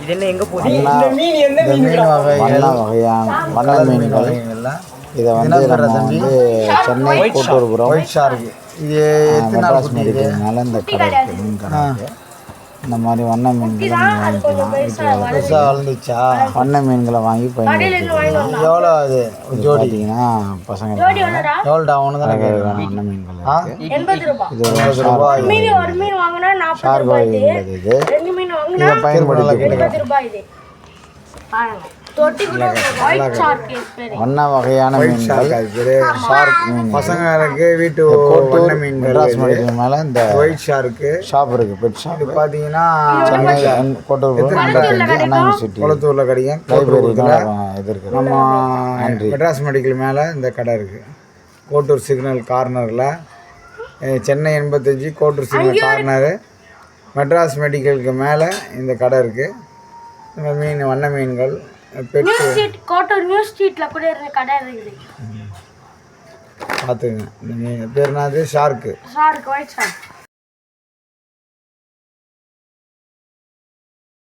இது என்ன எங்க போகுது? இந்த மீன் எந்த மீன் வகைகள் வகையான வண்ண மீன்கள். இதை வந்து நம்ம சென்னை கூட்டூர்புரம் ஒயிட் ஷார்க்கு இது எத்தனை நாள் குட்டி இந்த கடை மீன் கடை இந்த மாதிரி வண்ண மீன்களை பெருசாக வளர்ந்துச்சா வண்ண மீன்களை வாங்கி பயன்படுத்திக்கலாம் எவ்வளோ அது? ஒரு ஜோடி. பார்த்தீங்கன்னா பசங்க எவ்வளோடா ஒன்று தானே கேட்குறேன் வண்ண மீன்கள் இது ஒரு ஷார்க் மீன் ஒரு மீன் வாங்கினா நாற்பது ஷார்க் ரூபாய் இது. வகைகள் இது. ரெண்டு மீன் வாங்கினா இதை பயன்படுத்தி வண்ண வகையான மீன்கள். ஷார்க் மீன் பசங்களுக்கு வீட்டு வண்ண மீன்கள் மெட்ராஸ் மெடிக்கல் மேலே இந்த ஒயிட் ஷார்க்கு ஷாப் இருக்கு பெட் ஷாப் இது பார்த்தீங்கன்னா சென்னை கோட்டூர் குளத்தூரில் கிடைக்கும்? லைப்ரரி கோட்டூரில் இது இருக்கு. நம்ம மெட்ராஸ் மெடிக்கல் மேலே இந்த கடை இருக்குது கோட்டூர் சிக்னல் கார்னரில். சென்னை எண்பத்தஞ்சு கோட்டூர் சிக்னல் கார்னரு. மெட்ராஸ் மெடிக்கலுக்கு மேலே இந்த கடை இருக்குது இந்த மீன் வண்ண மீன்கள் பெட்டு. ஸ்ட்ரீட் கோட்டூர் நியூ ஸ்ட்ரீட்ல கூட இருந்த கடை இருக்குது பார்த்துங்க இந்த மீன் பேர் என்னது? Shark shark white shark